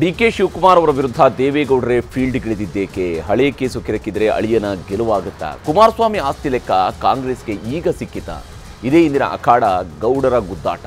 D K Shivakumar ಅವರ ವಿರುದ್ಧ ದೇವೇಗೌಡರೇ ಫೀಲ್ಡ್ಗಿಳಿದಿದ್ದೇಕೆ ಹಳೆ ಕೇಸು ಕೆರಕಿದ್ರೆ ಅಳಿಯನ ಗೆಲುವಾಗುತ್ತಾ? ಕುಮಾರಸ್ವಾಮಿ ಆಸ್ತಿ ಲೆಕ್ಕ ಕಾಂಗ್ರೆಸ್ಗೆ ಈಗ ಸಿಕ್ಕಿತ? ಇದೇ ಇಂದಿನ ಅಖಾಡ ಗೌಡರ ಗುದ್ದಾಟ.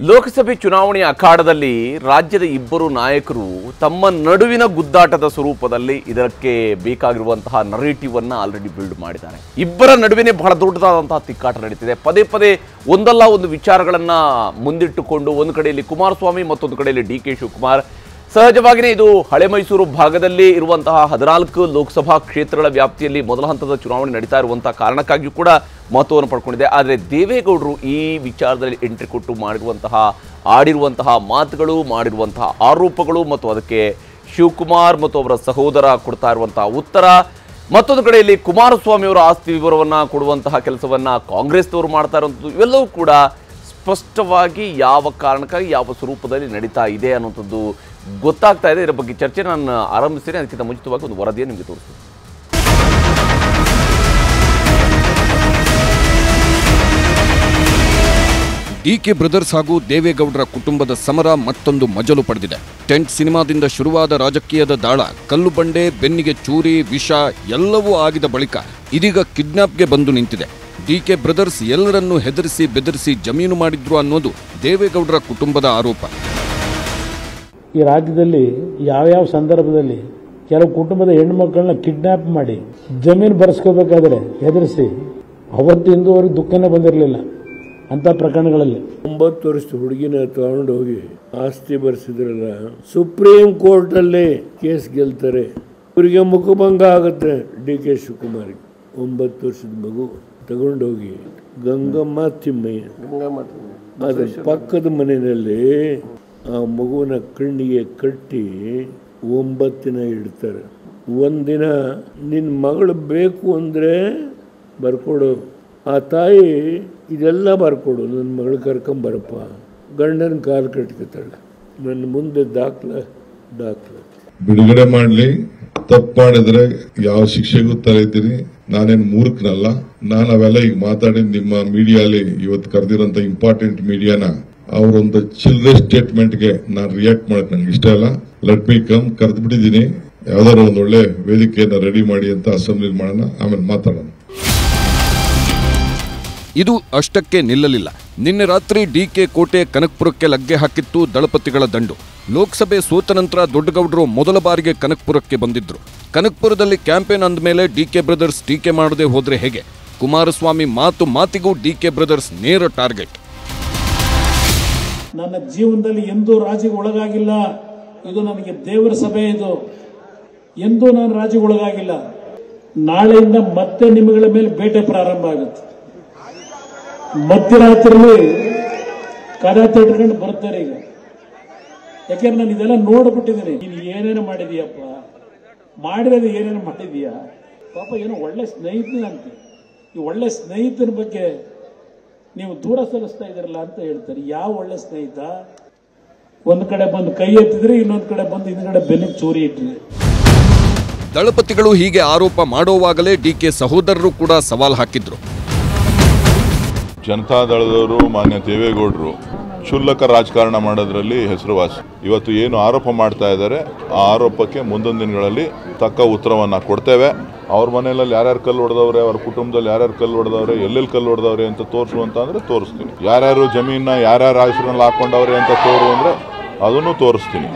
ಲೋಕಸಭೆ ಚುನಾವಣೆಯ ಅಖಾಡದಲ್ಲಿ ರಾಜ್ಯದ ಇಬ್ಬರು ನಾಯಕರು ತಮ್ಮ ನಡುವಿನ ಗುದ್ದಾಟದ ಸ್ವರೂಪದಲ್ಲಿ ಇದಕ್ಕೆ ಬೇಕಾಗಿರುವಂತಹ ನರೇಟಿವ್ ಅನ್ನ ಆಲ್ರೆಡಿ ಬಿಲ್ಡ್ ಮಾಡಿದ್ದಾರೆ. ಇಬ್ಬರ ನಡುವಿನೇ ಬಹಳ ದೊಡ್ಡದಾದಂತಹ ತಿಕ್ಕಾಟ ನಡೀತಿದೆ. ಪದೇ ಪದೇ ಒಂದಲ್ಲ ಒಂದು ವಿಚಾರಗಳನ್ನ ಮುಂದಿಟ್ಟುಕೊಂಡು ಒಂದು ಕಡೆಯಲ್ಲಿ ಕುಮಾರಸ್ವಾಮಿ, ಮತ್ತೊಂದು ಕಡೆಯಲ್ಲಿ ಡಿ ಕೆ ಶಿವಕುಮಾರ್. ಸಹಜವಾಗಿಯೇ ಇದು ಹಳೆ ಮೈಸೂರು ಭಾಗದಲ್ಲಿ ಇರುವಂತಹ ಹದಿನಾಲ್ಕು ಲೋಕಸಭಾ ಕ್ಷೇತ್ರಗಳ ವ್ಯಾಪ್ತಿಯಲ್ಲಿ ಮೊದಲ ಹಂತದ ಚುನಾವಣೆ ನಡೀತಾ ಇರುವಂತಹ ಕಾರಣಕ್ಕಾಗಿಯೂ ಕೂಡ ಮಹತ್ವವನ್ನು ಪಡ್ಕೊಂಡಿದೆ. ಆದರೆ ದೇವೇಗೌಡರು ಈ ವಿಚಾರದಲ್ಲಿ ಎಂಟ್ರಿ ಕೊಟ್ಟು ಮಾಡಿರುವಂತಹ, ಆಡಿರುವಂತಹ ಮಾತುಗಳು, ಮಾಡಿರುವಂತಹ ಆರೋಪಗಳು ಮತ್ತು ಅದಕ್ಕೆ ಶಿವಕುಮಾರ್ ಮತ್ತು ಅವರ ಸಹೋದರ ಕೊಡ್ತಾ ಇರುವಂತಹ ಉತ್ತರ. ಮತ್ತೊಂದು ಕಡೆಯಲ್ಲಿ ಕುಮಾರಸ್ವಾಮಿ ಅವರ ಆಸ್ತಿ ವಿವರವನ್ನು ಕೊಡುವಂತಹ ಕೆಲಸವನ್ನು ಕಾಂಗ್ರೆಸ್ನವರು ಮಾಡ್ತಾ ಇರುವಂಥದ್ದು, ಇವೆಲ್ಲವೂ ಕೂಡ ಸ್ಪಷ್ಟವಾಗಿ ಯಾವ ಕಾರಣಕ್ಕಾಗಿ ಯಾವ ಸ್ವರೂಪದಲ್ಲಿ ನಡೀತಾ ಇದೆ ಅನ್ನುವಂಥದ್ದು ಗೊತ್ತಾಗ್ತಾ ಇದೆ, ಇದರ ಬಗ್ಗೆ ಚರ್ಚೆ ನಾನು ಆರಂಭಿಸ್ತೇನೆ, ಅದಕ್ಕಿಂತ ಮುಂಚಿತವಾಗಿ ಒಂದು ವರದಿಯನ್ನು ನಿಮಗೆ ತೋರಿಸ್ತೀನಿ. ಡಿಕೆ ಬ್ರದರ್ಸ್ ಹಾಗೂ ದೇವೇಗೌಡರ ಕುಟುಂಬದ ಸಮರ ಮತ್ತೊಂದು ಮಜಲು ಪಡೆದಿದೆ. ಟೆಂಟ್ ಸಿನಿಮಾದಿಂದ ಶುರುವಾದ ರಾಜಕೀಯದ ದಾಳ, ಕಲ್ಲು ಬಂಡೆ, ಬೆನ್ನಿಗೆ ಚೂರಿ, ವಿಷ ಎಲ್ಲವೂ ಆಗಿದ ಬಳಿಕ ಇದೀಗ ಕಿಡ್ನಾಪ್ಗೆ ಬಂದು ನಿಂತಿದೆ. ಡಿಕೆ ಬ್ರದರ್ಸ್ ಎಲ್ಲರನ್ನೂ ಹೆದರಿಸಿ ಬೆದರಿಸಿ ಜಮೀನು ಮಾಡಿದ್ರು ಅನ್ನೋದು ದೇವೇಗೌಡರ ಕುಟುಂಬದ ಆರೋಪ. ಈ ರಾಜ್ಯದಲ್ಲಿ ಯಾವ್ಯಾವ ಸಂದರ್ಭದಲ್ಲಿ ಕೆಲವು ಕುಟುಂಬದ ಹೆಣ್ಮಕ್ಳನ್ನ ಕಿಡ್ನಾಪ್ ಮಾಡಿ ಜಮೀನು ಬರೆಸ್ಕೋಬೇಕಾದ್ರೆ ಹೆದರಿಸಿ ಅವತ್ತಿಂದ ಅವ್ರಿಗೆ ದುಃಖನೇ ಬಂದಿರಲಿಲ್ಲ ಅಂತ ಪ್ರಕರಣಗಳಲ್ಲಿ. ಒಂಬತ್ತು ವರ್ಷದ ಹುಡುಗಿನ ತಗೊಂಡು ಹೋಗಿ ಆಸ್ತಿ ಬರೆಸಿದ್ರಲ್ಲ ಸುಪ್ರೀಂ ಕೋರ್ಟ್ ಅಲ್ಲಿ ಕೇಸ್ ಗೆಲ್ತಾರೆ. ಇವರಿಗೆ ಮುಖಭಂಗ ಆಗುತ್ತೆ ಡಿ ಕೆ ಶಿವಕುಮಾರ್. ಒಂಬತ್ತು ವರ್ಷದ ಮಗು ತಗೊಂಡೋಗಿ ಗಂಗಮ್ಮ ತಿಮ್ಮಯ್ಯ. ಪಕ್ಕದ ಮನೆಯಲ್ಲಿ ಆ ಮಗುವಿನ ಕಣ್ಣಿಗೆ ಕಟ್ಟಿ ಒಂಬತ್ತಿನ ಇಡ್ತಾರೆ. ಒಂದಿನ ನಿನ್ನ ಮಗಳು ಬೇಕು ಅಂದರೆ ಬರ್ಕೊಡು. ಆ ತಾಯಿ ಇದೆಲ್ಲ ಬರ್ಕೊಡು. ನನ್ನ ಮಗಳು ಕರ್ಕೊಂಬರಪ್ಪ ಗಂಡನ ಕಾಲು ಕಟ್ಕೊತಾಳೆ. ನನ್ನ ಮುಂದೆ ದಾಖಲೆ ದಾಖಲೆ. ಬಿಡುಗಡೆ ಮಾಡಲಿ. ತಪ್ಪು ಮಾಡಿದ್ರೆ ಯಾವ ಶಿಕ್ಷೆಗೂ ತಲೆತೀನಿ ನಾನೇನು ಮೂರ್ಖನಲ್ಲ. ನಾನು ಅವೆಲ್ಲ ಈಗ ಮಾತಾಡಿದ್ದು ನಿಮ್ಮ ಮೀಡಿಯಾಲಿ ಇವತ್ತು ಕರೆದಿರೋಂಥ ಇಂಪಾರ್ಟೆಂಟ್ ಮೀಡಿಯಾನ ಅವರೊಂದು ಚಿಲ್ಡ್ರೆ ಸ್ಟೇಟ್ಮೆಂಟ್ಗೆ ನಾನು ರಿಯಾಕ್ಟ್ ಮಾಡಕ್ ನಂಗೆ ಇಷ್ಟ ಇಲ್ಲ. ಲೆಟ್ ಮೀ ಕಮ್ ಕರೆದು ಬಿಟ್ಟಿದ್ದೀನಿ. ಯಾವ್ದಾದ್ರು ಒಂದು ಒಳ್ಳೆ ವೇದಿಕೆಯನ್ನ ರೆಡಿ ಮಾಡಿ ಅಂತ ಅಸೆಂಬ್ಲಿ ಮಾಡೋಣ. ಆಮೇಲೆ ಮಾತಾಡೋಣ. ಇದು ಅಷ್ಟಕ್ಕೆ ನಿಲ್ಲಲಿಲ್ಲ. ನಿನ್ನೆ ರಾತ್ರಿ ಡಿ ಕೆ ಕೋಟೆ ಕನಕಪುರಕ್ಕೆ ಲಗ್ಗೆ ಹಾಕಿತ್ತು ದಳಪತಿಗಳ ದಂಡು. ಲೋಕಸಭೆ ಸೋತ ನಂತರ ದೊಡ್ಡಗೌಡರು ಮೊದಲ ಬಾರಿಗೆ ಕನಕಪುರಕ್ಕೆ ಬಂದಿದ್ರು. ಕನಕಪುರದಲ್ಲಿ ಕ್ಯಾಂಪೇನ್ ಅಂದಮೇಲೆ ಡಿಕೆ ಬ್ರದರ್ಸ್ ಟೀಕೆ ಮಾಡದೆ ಹೋದ್ರೆ ಹೇಗೆ? ಕುಮಾರಸ್ವಾಮಿ ಮಾತು ಮಾತಿಗೂ ಡಿ ಕೆ ಬ್ರದರ್ಸ್ ನೇರ ಟಾರ್ಗೆಟ್. ನನ್ನ ಜೀವನದಲ್ಲಿ ಎಂದೂ ರಾಜಿಗೆ ಒಳಗಾಗಿಲ್ಲ. ಇದು ನನಗೆ ದೇವರ ಸಭೆ ಇದು. ಎಂದೂ ನಾನು ರಾಜಿಗೆ ಒಳಗಾಗಿಲ್ಲ. ನಾಳೆಯಿಂದ ಮತ್ತೆ ನಿಮ್ಮಗಳ ಮೇಲೆ ಬೇಟೆ ಪ್ರಾರಂಭ ಆಗುತ್ತೆ. ಮಧ್ಯರಾತ್ರಿ ಕದ ತಟ್ಕೊಂಡು ಬರ್ತಾರೆ ಈಗ. ಯಾಕೆಂದ್ರೆ ನಾನು ಇದೆಲ್ಲ ನೋಡ್ಬಿಟ್ಟಿದ್ದೀನಿ. ನೀನು ಏನೇನು ಮಾಡಿದೀಯಪ್ಪ ಮಾಡಿರೋದು ಏನೇನು ಮಾಡಿದೀಯ ಪಾಪ ಏನೋ ಒಳ್ಳೆ ಸ್ನೇಹಿತನಂತೆ. ಈ ಒಳ್ಳೆ ಸ್ನೇಹಿತನ ಬಗ್ಗೆ ನೀವು ದೂರ ಸರಿಸ್ತಾ ಇದ್ದೀರಲ್ಲ ಅಂತ ಹೇಳ್ತಾರೆ. ಯಾವ ಒಳ್ಳೆ ಸ್ನೇಹಿತ? ಒಂದು ಕಡೆ ಬಂದು ಕೈ ಎತ್ತಿದ್ರೆ ಇನ್ನೊಂದು ಕಡೆ ಬಂದು ಹಿಂದ್ಗಡೆ ಬೆನ್ನಿಗೆ ಚೂರಿ ಇಟ್ಟಿದೆ. ದಳಪತಿಗಳು ಹೀಗೆ ಆರೋಪ ಮಾಡೋವಾಗಲೇ ಡಿಕೆ ಸಹೋದರರು ಕೂಡ ಸವಾಲ್ ಹಾಕಿದ್ರು. ಜನತಾದಳದವರು ಮಾನ್ಯ ದೇವೇಗೌಡರು ಕ್ಷುಲ್ಲಕ ರಾಜಕಾರಣ ಮಾಡೋದ್ರಲ್ಲಿ ಹೆಸರುವಾಸಿ. ಇವತ್ತು ಏನು ಆರೋಪ ಮಾಡ್ತಾ ಇದ್ದಾರೆ, ಆ ಆರೋಪಕ್ಕೆ ಮುಂದೊಂದು ದಿನಗಳಲ್ಲಿ ತಕ್ಕ ಉತ್ತರವನ್ನು ಕೊಡ್ತೇವೆ. ಅವ್ರ ಮನೆಯಲ್ಲಿ ಯಾರ್ಯಾರು ಕಲ್ಲು ಹೊಡೆದವ್ರೆ, ಅವ್ರ ಕುಟುಂಬದಲ್ಲಿ ಯಾರ್ಯಾರು ಕಲ್ಲು ಹೊಡೆದವ್ರೆ, ಎಲ್ಲೆಲ್ಲಿ ಕಲ್ಲು ಹೊಡೆದವ್ರೆ ಅಂತ ತೋರಿಸು ಅಂತ ಅಂದರೆ ತೋರಿಸ್ತೀನಿ. ಯಾರ್ಯಾರು ಜಮೀನ ಯಾರ್ಯಾರು ಹೆಸರಲ್ಲಿ ಹಾಕೊಂಡವ್ರೆ ಅಂತ ತೋರು ಅಂದರೆ ಅದನ್ನು ತೋರಿಸ್ತೀನಿ.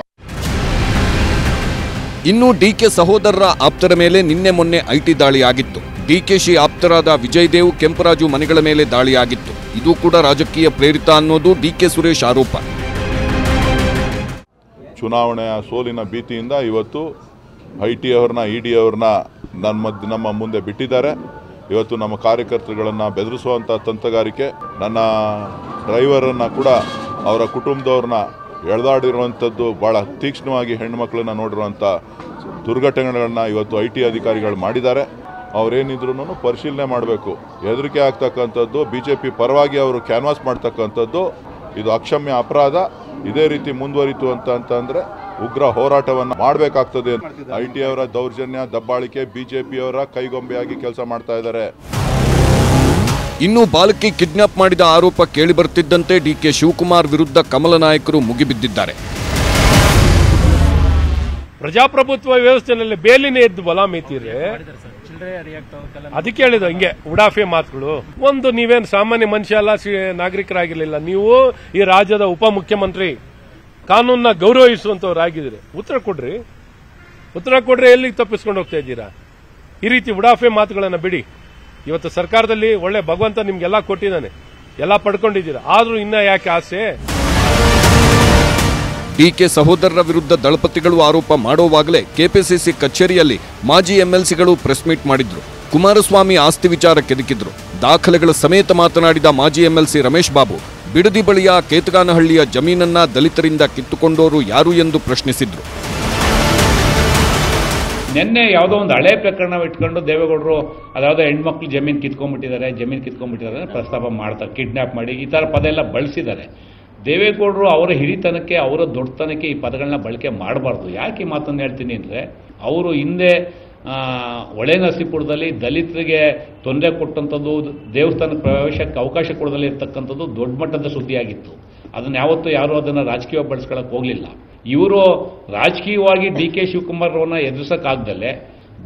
ಇನ್ನು ಡಿ ಕೆ ಸಹೋದರರ ಆಪ್ತರ ಮೇಲೆ ನಿನ್ನೆ ಮೊನ್ನೆ ಐಟಿ ದಾಳಿ ಆಗಿತ್ತು. ಡಿಕೆಶಿ ಆಪ್ತರಾದ ವಿಜಯ್ ದೇವ್ ಕೆಂಪರಾಜು ಮನೆಗಳ ಮೇಲೆ ದಾಳಿಯಾಗಿತ್ತು. ಇದು ಕೂಡ ರಾಜಕೀಯ ಪ್ರೇರಿತ ಅನ್ನೋದು ಡಿಕೆ ಸುರೇಶ್ ಆರೋಪ. ಚುನಾವಣೆಯ ಸೋಲಿನ ಭೀತಿಯಿಂದ ಇವತ್ತು ಐ ಟಿ ಅವ್ರನ್ನ ಇ ಡಿ ಅವ್ರನ್ನ ನಮ್ಮ ನಮ್ಮ ಮುಂದೆ ಬಿಟ್ಟಿದ್ದಾರೆ. ಇವತ್ತು ನಮ್ಮ ಕಾರ್ಯಕರ್ತರುಗಳನ್ನು ಬೆದರಿಸುವಂಥ ತಂತ್ರಗಾರಿಕೆ, ನನ್ನ ಡ್ರೈವರನ್ನು ಕೂಡ ಅವರ ಕುಟುಂಬದವ್ರನ್ನ ಎಳೆದಾಡಿರುವಂಥದ್ದು ಭಾಳ ತೀಕ್ಷ್ಣವಾಗಿ ಹೆಣ್ಣುಮಕ್ಕಳನ್ನ ನೋಡಿರುವಂಥ ದುರ್ಘಟನೆಗಳನ್ನ ಇವತ್ತು ಐ ಟಿ ಅಧಿಕಾರಿಗಳು ಮಾಡಿದ್ದಾರೆ. ಅವರೇನಿದ್ರು ಪರಿಶೀಲನೆ ಮಾಡಬೇಕು. ಹೆದರಿಕೆ ಆಗ್ತಕ್ಕಂಥದ್ದು ಬಿ ಜೆ ಪಿ ಪರವಾಗಿ ಅವರು ಕ್ಯಾನ್ವಾಸ್ ಮಾಡ್ತಕ್ಕಂಥದ್ದು ಇದು ಅಕ್ಷಮ್ಯ ಅಪರಾಧ. ಇದೇ ರೀತಿ ಮುಂದುವರಿತು ಅಂತ ಅಂತಂದರೆ ಉಗ್ರ ಹೋರಾಟವನ್ನು ಮಾಡಬೇಕಾಗ್ತದೆ ಐ ಟಿ ಅವರ ದೌರ್ಜನ್ಯ ದಬ್ಬಾಳಿಕೆ ಬಿಜೆಪಿಯವರ ಕೈಗೊಂಬೆಯಾಗಿ ಕೆಲಸ ಮಾಡ್ತಾ ಇದ್ದಾರೆ. ಇನ್ನು ಬಾಲಕಿ ಕಿಡ್ನಾಪ್ ಮಾಡಿದ ಆರೋಪ ಕೇಳಿಬರುತ್ತಿದ್ದಂತೆ ಡಿಕೆ ಶಿವಕುಮಾರ್ ವಿರುದ್ಧ ಕಮಲ ನಾಯಕರು ಮುಗಿಬಿದ್ದಿದ್ದಾರೆ. ಪ್ರಜಾಪ್ರಭುತ್ವ ವ್ಯವಸ್ಥೆಯಲ್ಲಿ ಬೇಲಿನೇ ಎದ್ದು ಬಲ ಮೇತಿದ್ರೆ ಅದಕ್ಕೆ ಹೇಳಿದ ಹಿಂಗೆ, ಉಡಾಫೆ ಮಾತುಗಳು. ಒಂದು ನೀವೇನ್ ಸಾಮಾನ್ಯ ಮನುಷ್ಯ ಅಲ್ಲ ನಾಗರಿಕರಾಗಿರ್ಲಿಲ್ಲ, ನೀವು ಈ ರಾಜ್ಯದ ಉಪಮುಖ್ಯಮಂತ್ರಿ, ಕಾನೂನನ್ನ ಗೌರವಿಸುವಂತವ್ರಾಗಿದ್ದೀರಿ ಉತ್ತರ ಕೊಡ್ರಿ. ಉತ್ತರ ಕೊಡ್ರಿ ಎಲ್ಲಿ ತಪ್ಪಿಸ್ಕೊಂಡು ಹೋಗ್ತಾ ಇದ್ದೀರಾ? ಈ ರೀತಿ ಉಡಾಫೆ ಮಾತುಗಳನ್ನ ಬಿಡಿ. ಇವತ್ತು ಸರ್ಕಾರದಲ್ಲಿ ಒಳ್ಳೆ ಭಗವಂತ ನಿಮ್ಗೆಲ್ಲ ಕೊಟ್ಟಿದ್ದಾನೆ. ಎಲ್ಲ ಪಡ್ಕೊಂಡಿದ್ದೀರಾ. ಆದ್ರೂ ಇನ್ನ ಯಾಕೆ ಆಸೆ? ಡಿಕೆ ಸಹೋದರರ ವಿರುದ್ಧ ದಳಪತಿಗಳು ಆರೋಪ ಮಾಡುವಾಗಲೇ ಕೆಪಿಸಿಸಿ ಕಚೇರಿಯಲ್ಲಿ ಮಾಜಿ ಎಂಎಲ್ಸಿಗಳು ಪ್ರೆಸ್ ಮೀಟ್ ಮಾಡಿದ್ರು. ಕುಮಾರಸ್ವಾಮಿ ಆಸ್ತಿ ವಿಚಾರ ಕೆದಕಿದ್ರು. ದಾಖಲೆಗಳ ಸಮೇತ ಮಾತನಾಡಿದ ಮಾಜಿ ಎಂಎಲ್ಸಿ ರಮೇಶ್ ಬಾಬು, ಬಿಡದಿ ಬಳಿಯ ಕೇತಗಾನಹಳ್ಳಿಯ ಜಮೀನನ್ನ ದಲಿತರಿಂದ ಕಿತ್ತುಕೊಂಡೋರು ಯಾರು ಎಂದು ಪ್ರಶ್ನಿಸಿದ್ರು. ನಿನ್ನೆ ಯಾವುದೋ ಒಂದು ಹಳೆ ಪ್ರಕರಣ ಇಟ್ಕೊಂಡು ದೇವೇಗೌಡರು ಅದಾವುದೋ ಹೆಣ್ಮಕ್ಳು ಜಮೀನು ಕಿತ್ಕೊಂಡ್ಬಿಟ್ಟಿದ್ದಾರೆ ಜಮೀನು ಕಿತ್ಕೊಂಡ್ಬಿಟ್ಟಿದ್ದಾರೆ ಪ್ರಸ್ತಾಪ ಮಾಡ್ತಾರೆ ಕಿಡ್ನಾಪ್ ಮಾಡಿ ಈ ಥರ ಪದ ಎಲ್ಲ ಬಳಸಿದ್ದಾರೆ. ದೇವೇಗೌಡರು ಅವರ ಹಿರಿತನಕ್ಕೆ, ಅವರ ದೊಡ್ಡತನಕ್ಕೆ ಈ ಪದಗಳನ್ನ ಬಳಕೆ ಮಾಡಬಾರ್ದು. ಯಾಕೆ ಈ ಮಾತನ್ನು ಹೇಳ್ತೀನಿ ಅಂದರೆ, ಅವರು ಹಿಂದೆ ಒಳೆ ನರಸೀಪುರದಲ್ಲಿ ದಲಿತರಿಗೆ ತೊಂದರೆ ಕೊಟ್ಟಂಥದ್ದು, ದೇವಸ್ಥಾನ ಪ್ರವೇಶಕ್ಕೆ ಅವಕಾಶ ಕೊಡದಲ್ಲಿ ಇರ್ತಕ್ಕಂಥದ್ದು ದೊಡ್ಡ ಮಟ್ಟದ ಸುದ್ದಿಯಾಗಿತ್ತು. ಅದನ್ನು ಯಾವತ್ತೂ ಯಾರೂ ಅದನ್ನು ರಾಜಕೀಯ ಬಳಸ್ಕೊಳ್ಳೋಕೆ ಹೋಗಲಿಲ್ಲ. ಇವರು ರಾಜಕೀಯವಾಗಿ ಡಿ ಕೆ ಶಿವಕುಮಾರ್ ಎದುರಿಸೋಕ್ಕಾಗ್ದಲ್ಲೇ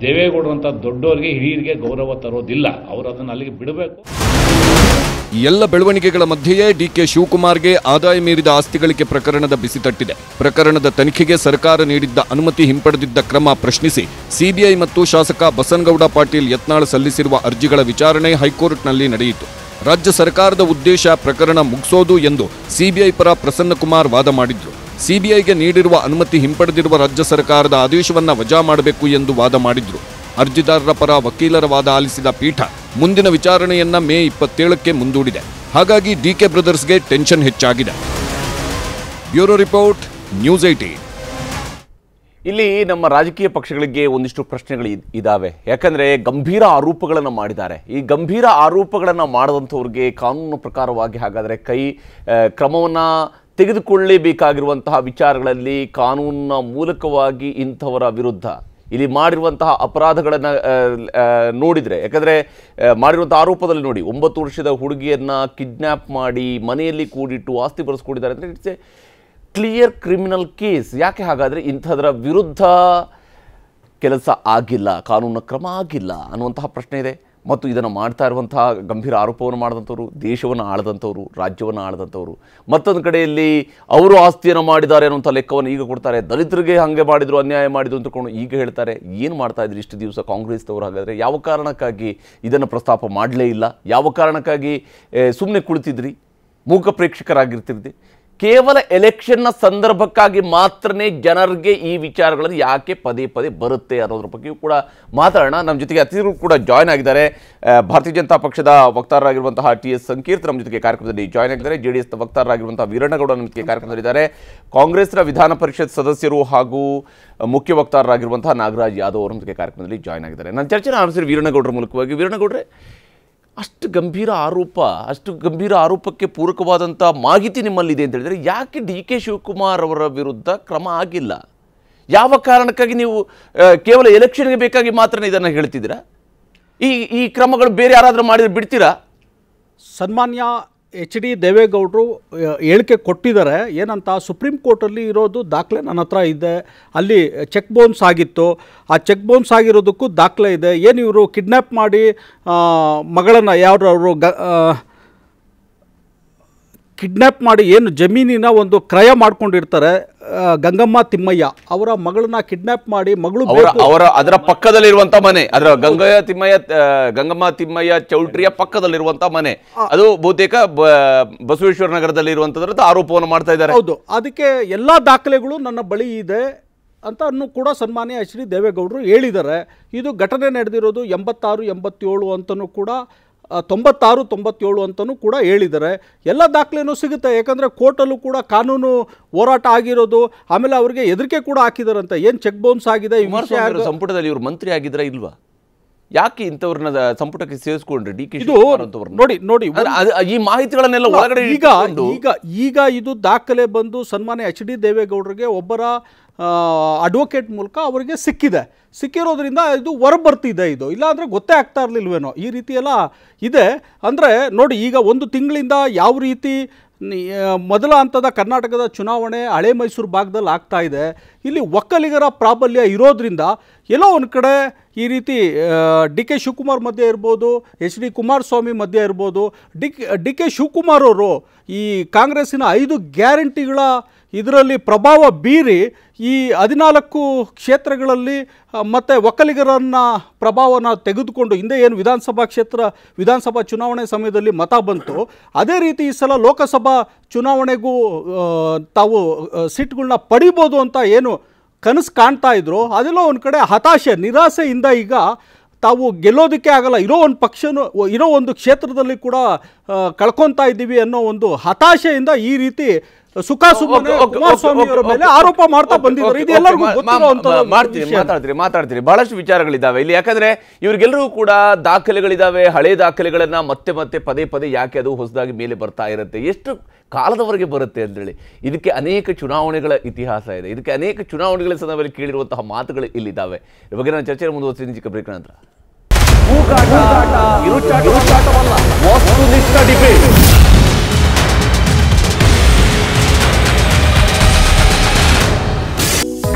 ದೇವೇಗೌಡರಂಥ ದೊಡ್ಡವರಿಗೆ ಹಿರಿಯರಿಗೆ ಗೌರವ ತರೋದಿಲ್ಲ. ಅವರು ಅದನ್ನು ಅಲ್ಲಿಗೆ ಬಿಡಬೇಕು. ಎಲ್ಲ ಬೆಳವಣಿಗೆಗಳ ಮಧ್ಯೆಯೇ ಡಿಕೆ ಶಿವಕುಮಾರ್ಗೆ ಆದಾಯ ಮೀರಿದ ಆಸ್ತಿ ಗಳಿಕೆ ಪ್ರಕರಣದ ಬಿಸಿ ತಟ್ಟಿದೆ. ಪ್ರಕರಣದ ತನಿಖೆಗೆ ಸರ್ಕಾರ ನೀಡಿದ್ದ ಅನುಮತಿ ಹಿಂಪಡೆದಿದ್ದ ಕ್ರಮ ಪ್ರಶ್ನಿಸಿ ಸಿಬಿಐ ಮತ್ತು ಶಾಸಕ ಬಸನಗೌಡ ಪಾಟೀಲ್ ಯತ್ನಾಳ್ ಸಲ್ಲಿಸಿರುವ ಅರ್ಜಿಗಳ ವಿಚಾರಣೆ ಹೈಕೋರ್ಟ್ನಲ್ಲಿ ನಡೆಯಿತು. ರಾಜ್ಯ ಸರ್ಕಾರದ ಉದ್ದೇಶ ಪ್ರಕರಣ ಮುಗಿಸೋದು ಎಂದು ಸಿಬಿಐ ಪರ ಪ್ರಸನ್ನಕುಮಾರ್ ವಾದ ಮಾಡಿದ್ರು. ಸಿಬಿಐಗೆ ನೀಡಿರುವ ಅನುಮತಿ ಹಿಂಪಡೆದಿರುವ ರಾಜ್ಯ ಸರ್ಕಾರದ ಆದೇಶವನ್ನ ವಜಾ ಮಾಡಬೇಕು ಎಂದು ವಾದ ಮಾಡಿದ್ರು. ಅರ್ಜಿದಾರರ ಪರ ವಕೀಲರ ವಾದ ಆಲಿಸಿದ ಪೀಠ ಮುಂದಿನ ವಿಚಾರಣೆಯನ್ನ ಮೇ ಇಪ್ಪತ್ತೇಳಕ್ಕೆ ಮುಂದೂಡಿದೆ. ಹಾಗಾಗಿ ಡಿಕೆ ಬ್ರದರ್ಸ್ಗೆ ಟೆನ್ಷನ್ ಹೆಚ್ಚಾಗಿದೆ. ಬ್ಯೂರೋ ರಿಪೋರ್ಟ್, ನ್ಯೂಸ್ ಏಟೀನ್ ಇಲ್ಲಿ ನಮ್ಮ ರಾಜಕೀಯ ಪಕ್ಷಗಳಿಗೆ ಒಂದಿಷ್ಟು ಪ್ರಶ್ನೆಗಳು ಇದ್ದಾವೆ ಯಾಕಂದರೆ ಗಂಭೀರ ಆರೋಪಗಳನ್ನು ಮಾಡಿದ್ದಾರೆ. ಈ ಗಂಭೀರ ಆರೋಪಗಳನ್ನು ಮಾಡಿದಂಥವ್ರಿಗೆ ಕಾನೂನು ಪ್ರಕಾರವಾಗಿ ಹಾಗಾದರೆ ಕೈ ಕ್ರಮವನ್ನು ತೆಗೆದುಕೊಳ್ಳಲೇಬೇಕಾಗಿರುವಂತಹ ವಿಚಾರಗಳಲ್ಲಿ ಕಾನೂನಿನ ಮೂಲಕವಾಗಿ ಇಂಥವರ ವಿರುದ್ಧ ಇಲ್ಲಿ ಮಾಡಿರುವಂತಹ ಅಪರಾಧಗಳನ್ನು ನೋಡಿದರೆ, ಯಾಕಂದರೆ ಮಾಡಿರುವಂಥ ಆರೋಪದಲ್ಲಿ ನೋಡಿ, ಒಂಬತ್ತು ವರ್ಷದ ಹುಡುಗಿಯನ್ನು ಕಿಡ್ನ್ಯಾಪ್ ಮಾಡಿ ಮನೆಯಲ್ಲಿ ಕೂಡಿಟ್ಟು ಆಸ್ತಿ ಬರೆಸ್ಕೊಂಡಿದ್ದಾರೆ ಅಂದರೆ it's a clear criminal case ಯಾಕೆ ಹಾಗಾದರೆ ಇಂಥದರ ವಿರುದ್ಧ ಕೆಲಸ ಆಗಿಲ್ಲ, ಕಾನೂನು ಕ್ರಮ ಆಗಿಲ್ಲ ಅನ್ನುವಂತಹ ಪ್ರಶ್ನೆ ಇದೆ. ಮತ್ತು ಇದನ್ನು ಮಾಡ್ತಾ ಇರುವಂತಹ ಗಂಭೀರ ಆರೋಪವನ್ನು ಮಾಡಿದಂಥವ್ರು, ದೇಶವನ್ನು ಆಳದಂಥವ್ರು, ರಾಜ್ಯವನ್ನು ಆಳದಂಥವ್ರು. ಮತ್ತೊಂದು ಕಡೆಯಲ್ಲಿ ಅವರು ಆಸ್ತಿಯನ್ನು ಮಾಡಿದ್ದಾರೆ ಅನ್ನುವಂಥ ಲೆಕ್ಕವನ್ನು ಈಗ ಕೊಡ್ತಾರೆ. ದಲಿತರಿಗೆ ಹಾಗೆ ಮಾಡಿದರು, ಅನ್ಯಾಯ ಮಾಡಿದ್ರು ಅಂತಕೊಂಡು ಈಗ ಹೇಳ್ತಾರೆ. ಏನು ಮಾಡ್ತಾ ಇದ್ರು ಇಷ್ಟು ದಿವಸ ಕಾಂಗ್ರೆಸ್ನವರು ಹಾಗಾದರೆ? ಯಾವ ಕಾರಣಕ್ಕಾಗಿ ಇದನ್ನು ಪ್ರಸ್ತಾಪ ಮಾಡಲೇ ಇಲ್ಲ? ಯಾವ ಕಾರಣಕ್ಕಾಗಿ ಸುಮ್ಮನೆ ಕುಳಿತಿದ್ರಿ? ಮೂಕ ಪ್ರೇಕ್ಷಕರಾಗಿರ್ತಿದ್ರಿ? ಕೇವಲ ಎಲೆಕ್ಷನ್ನ ಸಂದರ್ಭಕ್ಕಾಗಿ ಮಾತ್ರನೇ ಜನರಿಗೆ ಈ ವಿಚಾರಗಳಲ್ಲಿ ಯಾಕೆ ಪದೇ ಪದೇ ಬರುತ್ತೆ ಅನ್ನೋದ್ರ ಬಗ್ಗೆಯೂ ಕೂಡ ಮಾತಾಡೋಣ. ನಮ್ಮ ಜೊತೆಗೆ ಅತಿಥಿಗಳು ಕೂಡ ಜಾಯ್ನ್ ಆಗಿದ್ದಾರೆ. ಭಾರತೀಯ ಜನತಾ ಪಕ್ಷದ ವಕ್ತಾರರಾಗಿರುವಂತಹ ಟಿ ಎಸ್ ಸಂಕೀರ್ತ್ ನಮ್ಮ ಜೊತೆಗೆ ಕಾರ್ಯಕ್ರಮದಲ್ಲಿ ಜಾಯ್ನ್ ಆಗಿದ್ದಾರೆ. ಜೆ ಡಿ ಎಸ್ ವಕ್ತಾರರಾಗಿರುವಂತಹ ವೀರಣ್ಣಗೌಡ ನಮ್ಮ ಜೊತೆಗೆ ಕಾರ್ಯಕ್ರಮದಲ್ಲಿದ್ದಾರೆ. ಕಾಂಗ್ರೆಸ್ನ ವಿಧಾನ ಪರಿಷತ್ ಸದಸ್ಯರು ಹಾಗೂ ಮುಖ್ಯ ವಕ್ತಾರರಾಗಿರುವಂತಹ ನಾಗರಾಜ್ ಯಾದವ್ ಅವರ ಜೊತೆಗೆ ಕಾರ್ಯಕ್ರಮದಲ್ಲಿ ಜಾಯ್ನ್ ಆಗಿದ್ದಾರೆ. ನನ್ನ ಚರ್ಚೆನ ಆರಂಭಿಸಿ ವೀರಣ್ಣಗೌಡರ ಮೂಲಕವಾಗಿ. ವೀರಣ್ಣಗೌಡ್ರೆ ಅಷ್ಟು ಗಂಭೀರ ಆರೋಪ, ಅಷ್ಟು ಗಂಭೀರ ಆರೋಪಕ್ಕೆ ಪೂರಕವಾದಂಥ ಮಾಹಿತಿ ನಿಮ್ಮಲ್ಲಿದೆ ಅಂತ ಹೇಳಿದರೆ ಯಾಕೆ ಡಿ ಕೆ ಶಿವಕುಮಾರ್ ಅವರ ವಿರುದ್ಧ ಕ್ರಮ ಆಗಿಲ್ಲ? ಯಾವ ಕಾರಣಕ್ಕಾಗಿ ನೀವು ಕೇವಲ ಎಲೆಕ್ಷನ್ಗೆ ಬೇಕಾಗಿ ಮಾತ್ರ ಇದನ್ನು ಹೇಳ್ತಿದ್ದೀರಾ? ಈ ಈ ಕ್ರಮಗಳು ಬೇರೆ ಯಾರಾದರೂ ಮಾಡಿದ್ರೆ ಬಿಡ್ತೀರಾ? ಸನ್ಮಾನ್ಯ ಎಚ್ ಡಿ ದೇವೇಗೌಡರು ಹೇಳಿಕೆ ಕೊಟ್ಟಿದ್ದಾರೆ. ಏನಂತ, ಸುಪ್ರೀಂ ಕೋರ್ಟಲ್ಲಿ ಇರೋದು ದಾಖಲೆ ನನ್ನ ಹತ್ರ ಇದೆ. ಅಲ್ಲಿ ಚೆಕ್ ಬೌನ್ಸ್ ಆಗಿತ್ತು. ಆ ಚೆಕ್ ಬೌನ್ಸ್ ಆಗಿರೋದಕ್ಕೂ ದಾಖಲೆ ಇದೆ. ಏನು ಇವರು ಕಿಡ್ನ್ಯಾಪ್ ಮಾಡಿ ಮಗಳನ್ನು ಯಾರು ಗ ಕಿಡ್ನ್ಯಾಪ್ ಮಾಡಿ ಏನು ಜಮೀನಿನ ಒಂದು ಕ್ರಯ ಮಾಡ್ಕೊಂಡಿರ್ತಾರೆ ಗಂಗಮ್ಮ ತಿಮ್ಮಯ್ಯ. ಅವರ ಮಗಳನ್ನ ಕಿಡ್ನ್ಯಾಪ್ ಮಾಡಿ ಮಗಳು ಅವರ ಅದರ ಪಕ್ಕದಲ್ಲಿರುವಂತ ಮನೆ. ಅದರ ಗಂಗಯ್ಯ ತಿಮ್ಮಯ್ಯ ಗಂಗಮ್ಮ ತಿಮ್ಮಯ್ಯ ಚೌಟ್ರಿಯ ಪಕ್ಕದಲ್ಲಿರುವಂತ ಮನೆ. ಅದು ಬಹುತೇಕ ಬಸವೇಶ್ವರ ನಗರದಲ್ಲಿ ಇರುವಂತದ್ರ ಆರೋಪವನ್ನು ಮಾಡ್ತಾ ಇದ್ದಾರೆ. ಹೌದು. ಅದಕ್ಕೆ ಎಲ್ಲಾ ದಾಖಲೆಗಳು ನನ್ನ ಬಳಿ ಇದೆ ಅಂತ ಅನ್ನು ಕೂಡ ಸನ್ಮಾನ್ಯ ಎಚ್ ಡಿ ದೇವೇಗೌಡರು ಹೇಳಿದ್ದಾರೆ. ಇದು ಘಟನೆ ನಡೆದಿರೋದು ಎಂಬತ್ತಾರು ಎಂಬತ್ತೇಳು ಅಂತಲೂ ಕೂಡ ತೊಂಬತ್ತಾರು ತೊಂಬತ್ತೇಳು ಅಂತಲೂ ಕೂಡ ಹೇಳಿದ್ದಾರೆ. ಎಲ್ಲ ದಾಖಲೆಯೂ ಸಿಗುತ್ತೆ. ಯಾಕಂದರೆ ಕೋರ್ಟಲ್ಲೂ ಕೂಡ ಕಾನೂನು ಹೋರಾಟ ಆಗಿರೋದು ಆಮೇಲೆ ಅವರಿಗೆ ಹೆದರಿಕೆ ಕೂಡ ಹಾಕಿದಾರಂತೆ. ಏನು ಚೆಕ್ ಬೌನ್ಸ್ ಆಗಿದೆ ಸಂಪುಟದಲ್ಲಿ ಇವರು ಮಂತ್ರಿ ಆಗಿದ್ರೆ ಇಲ್ವಾ? ಯಾಕೆ ಇಂಥವ್ರನ್ನ ಸಂಪುಟಕ್ಕೆ ಸೇರಿಸ್ಕೊಂಡ್ರಿ? ಡಿ ಕೆ ನೋಡಿ ನೋಡಿ ಈ ಮಾಹಿತಿಗಳನ್ನೆಲ್ಲ ಒಳಗಡೆ ಈಗ ಈಗ ಈಗ ಇದು ದಾಖಲೆ ಬಂದು ಸನ್ಮಾನ್ಯ ಎಚ್ ಡಿ ದೇವೇಗೌಡರಿಗೆ ಒಬ್ಬರ ಅಡ್ವೊಕೇಟ್ ಮೂಲಕ ಅವರಿಗೆ ಸಿಕ್ಕಿದೆ. ಸಿಕ್ಕಿರೋದ್ರಿಂದ ಇದು ಹೊರಬರ್ತಿದೆ ಇದು. ಇಲ್ಲಾಂದರೆ ಗೊತ್ತೇ ಆಗ್ತಾ ಇರಲಿಲ್ವೇನೋ? ಈ ರೀತಿಯೆಲ್ಲ ಇದೆ. ಅಂದರೆ ನೋಡಿ ಈಗ ಒಂದು ತಿಂಗಳಿಂದ ಯಾವ ರೀತಿ ಮೊದಲ ಹಂತದ ಕರ್ನಾಟಕದ ಚುನಾವಣೆ ಹಳೆ ಮೈಸೂರು ಭಾಗದಲ್ಲಿ ಆಗ್ತಾ ಇದೆ. ಇಲ್ಲಿ ಒಕ್ಕಲಿಗರ ಪ್ರಾಬಲ್ಯ ಇರೋದ್ರಿಂದ ಎಲ್ಲೋ ಒಂದು ಕಡೆ ಈ ರೀತಿ ಡಿ ಕೆ ಶಿವಕುಮಾರ್ ಮಧ್ಯೆ ಇರ್ಬೋದು, ಎಚ್ ಡಿ ಕುಮಾರಸ್ವಾಮಿ ಮಧ್ಯೆ ಇರ್ಬೋದು, ಡಿ ಡಿ ಕೆ ಶಿವಕುಮಾರ್ ಅವರು ಈ ಕಾಂಗ್ರೆಸ್ಸಿನ ಐದು ಗ್ಯಾರಂಟಿಗಳ ಇದರಲ್ಲಿ ಪ್ರಭಾವ ಬೀರಿ ಈ ಹದಿನಾಲ್ಕು ಕ್ಷೇತ್ರಗಳಲ್ಲಿ ಮತ್ತು ಒಕ್ಕಲಿಗರನ್ನು ಪ್ರಭಾವನ ತೆಗೆದುಕೊಂಡು ಹಿಂದೆ ಏನು ವಿಧಾನಸಭಾ ಕ್ಷೇತ್ರ, ವಿಧಾನಸಭಾ ಚುನಾವಣೆ ಸಮಯದಲ್ಲಿ ಮತ ಬಂತು, ಅದೇ ರೀತಿ ಈ ಸಲ ಲೋಕಸಭಾ ಚುನಾವಣೆಗೂ ತಾವು ಸೀಟ್ಗಳನ್ನ ಪಡಿಬೋದು ಅಂತ ಏನು ಕನಸು ಕಾಣ್ತಾ ಇದ್ರು, ಅದೆಲ್ಲ ಒಂದು ಕಡೆ ಹತಾಶೆ, ನಿರಾಸೆಯಿಂದ ಈಗ ತಾವು ಗೆಲ್ಲೋದಕ್ಕೆ ಆಗಲ್ಲ, ಇರೋ ಒಂದು ಪಕ್ಷನೂ, ಇರೋ ಒಂದು ಕ್ಷೇತ್ರದಲ್ಲಿ ಕೂಡ ಕಳ್ಕೊತಾ ಇದ್ದೀವಿ ಅನ್ನೋ ಒಂದು ಹತಾಶೆಯಿಂದ ಈ ರೀತಿ ಸುಖ ಸುಮ್ಮನೆ ಮೇಲೆ ಆರೋಪ ಮಾಡ್ತಾ ಬಂದಿದ್ದಾರೆ. ಇದು ಎಲ್ಲರಿಗೂ ಮಾತಾಡ್ತೀರಿ ಮಾತಾಡ್ತೀರಿ. ಬಹಳಷ್ಟು ವಿಚಾರಗಳಿದ್ದಾವೆ. ಇಲ್ಲಿ ಯಾಕಂದ್ರೆ ಇವ್ರಿಗೆಲ್ಲರೂ ಕೂಡ ದಾಖಲೆಗಳಿದಾವೆ ಹಳೆ ದಾಖಲೆಗಳನ್ನ ಮತ್ತೆ ಮತ್ತೆ ಪದೇ ಪದೇ ಯಾಕೆ ಅದು ಹೊಸದಾಗಿ ಮೇಲೆ ಬರ್ತಾ ಇರುತ್ತೆ? ಎಷ್ಟು ಕಾಲದವರೆಗೆ ಬರುತ್ತೆ ಅಂತೇಳಿ ಇದಕ್ಕೆ ಅನೇಕ ಚುನಾವಣೆಗಳ ಇತಿಹಾಸ ಇದೆ. ಇದಕ್ಕೆ ಅನೇಕ ಚುನಾವಣೆಗಳ ಸಂದರ್ಭದಲ್ಲಿ ಕೇಳಿರುವಂತಹ ಮಾತುಗಳು ಇಲ್ಲಿದ್ದಾವೆ. ಇವಾಗ ಬಗ್ಗೆ ನಾನು ಚರ್ಚೆ ಮುಂದುವರಿಸ್ತೀನಿ. ಚಿಕ್ಕ ಬ್ರೇಕ್ ನಂತರ.